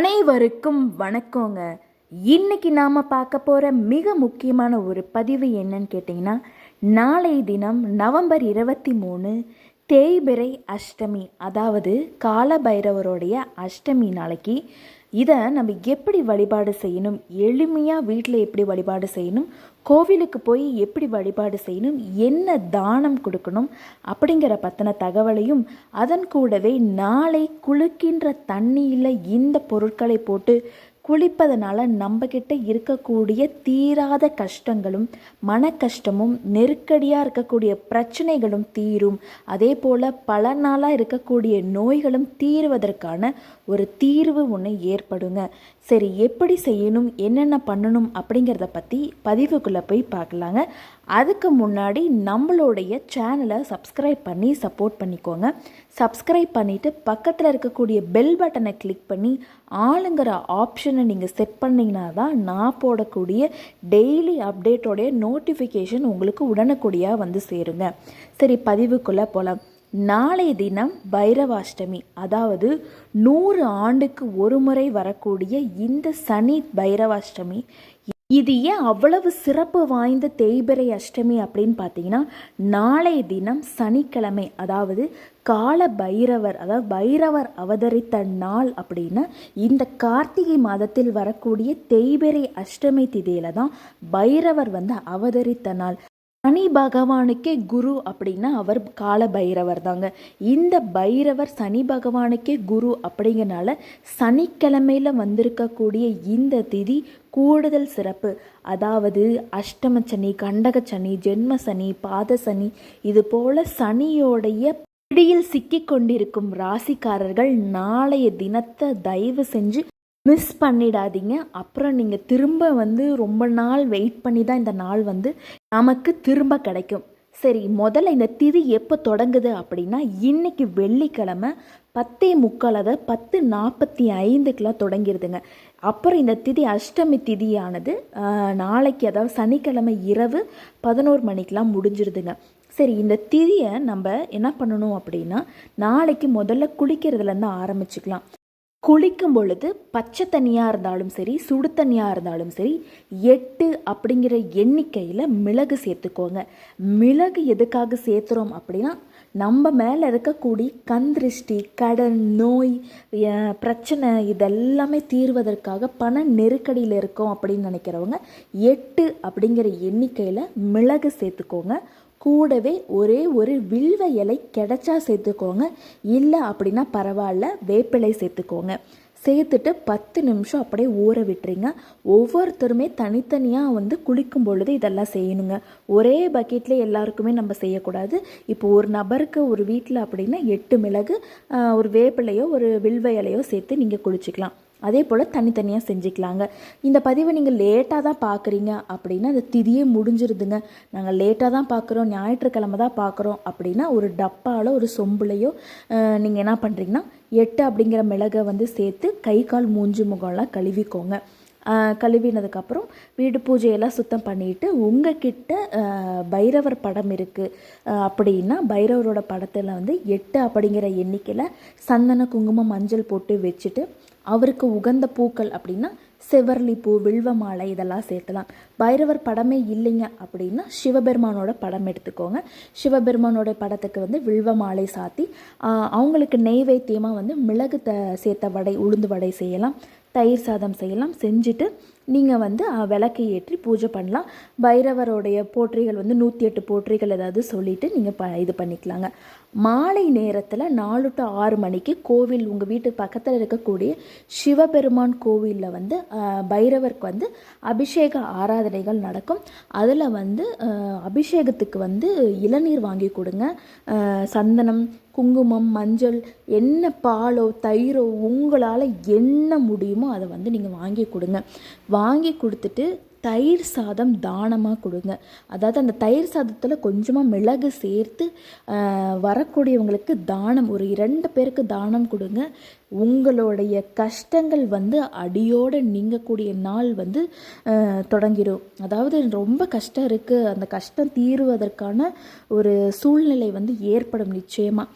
அனைவருக்கும் வணக்கங்க. இன்னைக்கு நாம் பார்க்க போகிற மிக முக்கியமான ஒரு பதிவு என்னன்னு கேட்டிங்கன்னா நாளை தினம் நவம்பர் இருபத்தி மூணு தேய்பிறை அஷ்டமி அதாவது கால பைரவருடைய அஷ்டமி நாளைக்கு இதை நம்ம எப்படி வழிபாடு செய்யணும்? எளிமையாக வீட்டில் எப்படி வழிபாடு செய்யணும்? கோவிலுக்கு போய் எப்படி வழிபாடு செய்யணும்? என்ன தானம் கொடுக்கணும்? அப்படிங்கிற பற்றின தகவலையும் அதன் கூடவே நாளை குளிக்கின்ற தண்ணியில் இந்த பொருட்களை போட்டு குளிப்பதனால நம்மக்கிட்ட இருக்கக்கூடிய தீராத கஷ்டங்களும் மன கஷ்டமும் நெருக்கடியாக இருக்கக்கூடிய பிரச்சனைகளும் தீரும். அதே போல் பல நாளாக இருக்கக்கூடிய நோய்களும் தீருவதற்கான ஒரு தீர்வு ஒன்று ஏற்படுங்க. சரி எப்படி செய்யணும் என்னென்ன பண்ணணும் அப்படிங்கிறத பற்றி பதிவுக்குள்ளே போய் பார்க்கலாங்க. அதுக்கு முன்னாடி நம்மளுடைய சேனலை சப்ஸ்கிரைப் பண்ணி சப்போர்ட் பண்ணிக்கோங்க. சப்ஸ்கிரைப் பண்ணிவிட்டு பக்கத்தில் இருக்கக்கூடிய பெல் பட்டனை கிளிக் பண்ணி ஆளுங்கிற ஆப்ஷனை நீங்கள் செட் பண்ணிங்கன்னா தான் நான் போடக்கூடிய டெய்லி அப்டேட்டோடைய நோட்டிஃபிகேஷன் உங்களுக்கு உடனுக்குடியாக வந்து சேருங்க. சரி பதிவுக்குள்ளே போகலாம் நாளைய தினம் பைரவாஷ்டமி அதாவது நூறு ஆண்டுக்கு ஒரு முறை வரக்கூடிய இந்த சனி பைரவாஷ்டமி இது ஏன் அவ்வளவு சிறப்பு வாய்ந்த தேய்பிறை அஷ்டமி அப்படின்னு பார்த்தீங்கன்னா நாளைய தினம் சனிக்கிழமை அதாவது கால பைரவர் அதாவது பைரவர் அவதரித்த நாள் அப்படின்னா இந்த கார்த்திகை மாதத்தில் வரக்கூடிய தேய்பிறை அஷ்டமி திதியில தான் பைரவர் வந்து அவதரித்த நாள். சனி பகவானுக்கே குரு அப்படின்னா அவர் கால பைரவர் தாங்க. இந்த பைரவர் சனி பகவானுக்கே குரு அப்படிங்கிறனால சனிக்கிழமையில் வந்திருக்கக்கூடிய இந்த திதி கூடுதல் சிறப்பு. அதாவது அஷ்டம சனி கண்டக சனி ஜென்ம சனி பாத சனி இது போல சனியோடைய பிடியில் சிக்கி கொண்டிருக்கும் ராசிக்காரர்கள் நாளைய தினத்தை தயவு செஞ்சு மிஸ் பண்ணிடாதீங்க. அப்புறம் நீங்கள் திரும்ப வந்து ரொம்ப நாள் வெயிட் பண்ணி தான் இந்த நாள் வந்து நமக்கு திரும்ப கிடைக்கும். சரி முதல்ல இந்த திதி எப்போ தொடங்குது அப்படின்னா இன்னைக்கு வெள்ளிக்கிழமை பத்தே முக்கால் அதை பத்து நாற்பத்தி ஐந்துக்கெலாம் தொடங்கிடுதுங்க அப்புறம் இந்த திதி அஷ்டமி திதியானது நாளைக்கு அதாவது சனிக்கிழமை இரவு பதினோரு மணிக்கெலாம் முடிஞ்சிருதுங்க. சரி இந்த திதியை நம்ம என்ன பண்ணணும் அப்படின்னா நாளைக்கு முதல்ல குளிக்கிறதுலேருந்து ஆரம்பிச்சுக்கலாம். குளிக்கும் பொழுது பச்சை தண்ணியாக இருந்தாலும் சரி சுடு தண்ணியாக இருந்தாலும் சரி எட்டு அப்படிங்கிற எண்ணிக்கையில் மிளகு சேர்த்துக்கோங்க. மிளகு எதுக்காக சேர்த்துறோம் அப்படின்னா நம்ம மேலே இருக்கக்கூடிய கந்திருஷ்டி கடன் நோய் பிரச்சனை இதெல்லாமே தீர்வதற்காக பண நெருக்கடியில் இருக்கோம் அப்படின்னு நினைக்கிறவங்க எட்டு அப்படிங்கிற எண்ணிக்கையில் மிளகு சேர்த்துக்கோங்க. கூடவே ஒரே ஒரு வில்வ இலை கிடைச்சா சேர்த்துக்கோங்க. இல்லை அப்படின்னா பரவாயில்ல வேப்பிலை சேர்த்துக்கோங்க. சேர்த்துட்டு பத்து நிமிஷம் அப்படியே ஊற விட்டுறீங்க ஒவ்வொருத்தருமே தனித்தனியாக வந்து குளிக்கும் பொழுது இதெல்லாம் செய்யணுங்க. ஒரே பக்கெட்டில் எல்லாருக்குமே நம்ம செய்யக்கூடாது. இப்போ ஒரு நபருக்கு ஒரு வீட்டில் அப்படின்னா எட்டு மிளகு ஒரு வேப்பிலையோ ஒரு வில்வ இலையோ சேர்த்து நீங்கள் குளிச்சுக்கலாம். அதே போல் தனித்தனியாக செஞ்சுக்கலாங்க. இந்த பதிவை நீங்கள் லேட்டாக தான் பார்க்குறீங்க அப்படின்னா அந்த திதியே முடிஞ்சிருதுங்க. நாங்கள் லேட்டாக தான் பார்க்குறோம் ஞாயிற்றுக்கிழமை தான் பார்க்குறோம் அப்படின்னா ஒரு டப்பாவில் ஒரு சொம்புலையோ நீங்கள் என்ன பண்ணுறீங்கன்னா எட்டு அப்படிங்கிற மிளகை வந்து சேர்த்து கை கால் மூஞ்சி முகம்லாம் கழுவிக்கோங்க. கழுவினதுக்கப்புறம் வீடு பூஜையெல்லாம் சுத்தம் பண்ணிட்டு உங்ககிட்ட பைரவர் படம் இருக்குது அப்படின்னா பைரவரோட படத்தில் வந்து எட்டு அப்படிங்கிற எண்ணிக்கையில் சந்தன குங்குமம் மஞ்சள் போட்டு வச்சுட்டு அவருக்கு உகந்த பூக்கள் அப்படின்னா செவர்லி பூ வில்வ மாலை இதெல்லாம் சேர்த்தலாம். பைரவர் படமே இல்லைங்க அப்படின்னா சிவபெருமானோட படம் எடுத்துக்கோங்க. சிவபெருமானோட படத்துக்கு வந்து வில்வ மாலை சாத்தி அவங்களுக்கு நெய்வேத்தியமாக வந்து மிளகு த சேர்த்த வடை உளுந்து வடை செய்யலாம். தயிர் சாதம் செய்யலாம். செஞ்சுட்டு நீங்கள் வந்து விளக்கை ஏற்றி பூஜை பண்ணலாம். பைரவருடைய போற்றிகள் வந்து நூற்றி எட்டு போற்றிகள் ஏதாவது சொல்லிவிட்டு நீங்கள் ப இது பண்ணிக்கலாங்க. மாலை நேரத்தில் நாலு டு ஆறு மணிக்கு கோவில் உங்கள் வீட்டு பக்கத்தில் இருக்கக்கூடிய சிவபெருமான் கோவிலில் வந்து பைரவருக்கு வந்து அபிஷேக ஆராதனைகள் நடக்கும். அதில் வந்து அபிஷேகத்துக்கு வந்து இளநீர் வாங்கி கொடுங்க. சந்தனம் குங்குமம் மஞ்சள் என்ன பாலோ தயிரோ உங்களால் என்ன முடியுமோ அதை வந்து நீங்கள் வாங்கி கொடுங்க. வாங்கி கொடுத்துட்டு தயிர் சாதம் தானமாக கொடுங்க. அதாவது அந்த தயிர் சாதத்தில் கொஞ்சமாக மிளகு சேர்த்து வரக்கூடியவங்களுக்கு தானம் ஒரு இரண்டு பேருக்கு தானம் கொடுங்க. உங்களுடைய கஷ்டங்கள் வந்து அடியோடு நீங்கக்கூடிய நாள் வந்து தொடங்கிடும் அதாவது ரொம்ப கஷ்டம் இருக்குது அந்த கஷ்டம் தீருவதற்கான ஒரு சூழ்நிலை வந்து ஏற்படும் நிச்சயமாக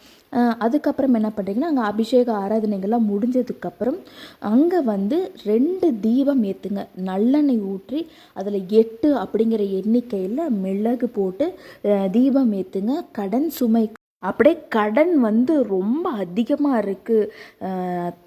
அதுக்கப்புறம் என்ன பண்ணுறீங்கன்னா அங்கே அபிஷேக ஆராதனைகள்லாம் முடிஞ்சதுக்கப்புறம் அங்கே வந்து ரெண்டு தீபம் ஏற்றுங்க நல்லெண்ணெய் ஊற்றி அதில் எட்டு அப்படிங்கிற எண்ணிக்கையில் மிளகு போட்டு தீபம் ஏற்றுங்க கடன் சுமை அப்படியே கடன் வந்து ரொம்ப அதிகமாக இருக்குது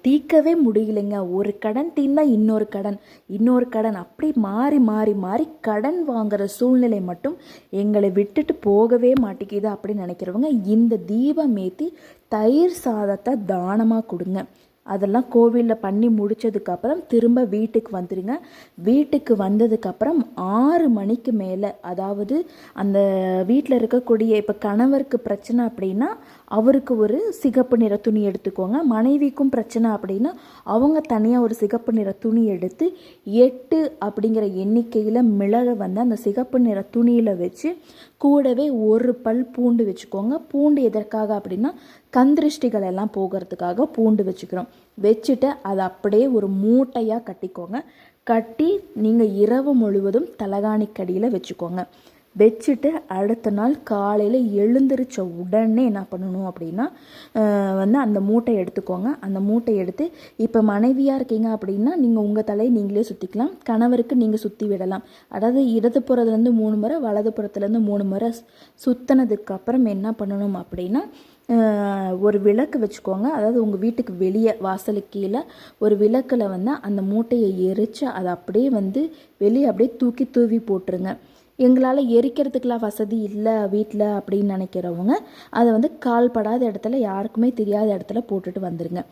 தீர்க்கவே முடியலைங்க. ஒரு கடன் தீர்ந்தா இன்னொரு கடன் இன்னொரு கடன். அப்படி மாறி மாறி மாறி கடன் வாங்குற சூழ்நிலை மட்டும் எங்களை விட்டுட்டு போகவே மாட்டேங்குது அப்படின்னு நினைக்கிறவங்க இந்த தீபம் ஏற்றி தயிர் சாதத்தை தானமாக கொடுங்க. அதெல்லாம் கோவிலில் பண்ணி முடிச்சதுக்கப்புறம் திரும்ப வீட்டுக்கு வந்துடுங்க வீட்டுக்கு வந்ததுக்கப்புறம் ஆறு மணிக்கு மேலே அதாவது அந்த வீட்டில் இருக்கக்கூடிய இப்போ கணவருக்கு பிரச்சனை அப்படின்னா அவருக்கு ஒரு சிகப்பு நிற துணி எடுத்துக்கோங்க. மனைவிக்கும் பிரச்சனை அப்படின்னா அவங்க தனியாக ஒரு சிகப்பு நிற துணி எடுத்து எட்டு அப்படிங்கிற எண்ணிக்கையில் மிளகை வந்து அந்த சிகப்பு நிற துணியில் வச்சு கூடவே ஒரு பல் பூண்டு வச்சுக்கோங்க. பூண்டு எதற்காக அப்படின்னா கந்திருஷ்டிகள் எல்லாம் போகிறதுக்காக பூண்டு வச்சுக்கிறோம். வச்சுட்டு அதை அப்படியே ஒரு மூட்டையாக கட்டிக்கோங்க. கட்டி நீங்கள் இரவு முழுவதும் தலகாணிக்கடியில் வச்சுக்கோங்க. வச்சுட்டு அடுத்த நாள் காலையில் எழுந்திரிச்ச உடனே என்ன பண்ணணும் அப்படின்னா வந்து அந்த மூட்டை எடுத்துக்கோங்க. அந்த மூட்டை எடுத்து இப்போ மனைவியாக இருக்கீங்க அப்படின்னா நீங்கள் உங்கள் தலையை நீங்களே சுற்றிக்கலாம் கணவருக்கு நீங்கள் சுற்றி விடலாம். அதாவது இடது புறத்துலேருந்து மூணு முறை வலது புறத்துலேருந்து மூணு முறை சுற்றினதுக்கு அப்புறம் என்ன பண்ணணும் அப்படின்னா ஒரு விளக்கு வச்சுக்கோங்க. அதாவது உங்கள் வீட்டுக்கு வெளியே வாசலுக்கு கீழே ஒரு விளக்கில் வந்து அந்த மூட்டையை எரித்து அதை அப்படியே வந்து வெளியே அப்படியே தூக்கி தூவி போட்டுருங்க. எங்களால் எரிக்கிறதுக்கெலாம் வசதி இல்லை வீட்டில் அப்படின்னு நினைக்கிறவங்க அதை வந்து கால்படாத இடத்துல யாருக்குமே தெரியாத இடத்துல போட்டுட்டு வந்துடுங்க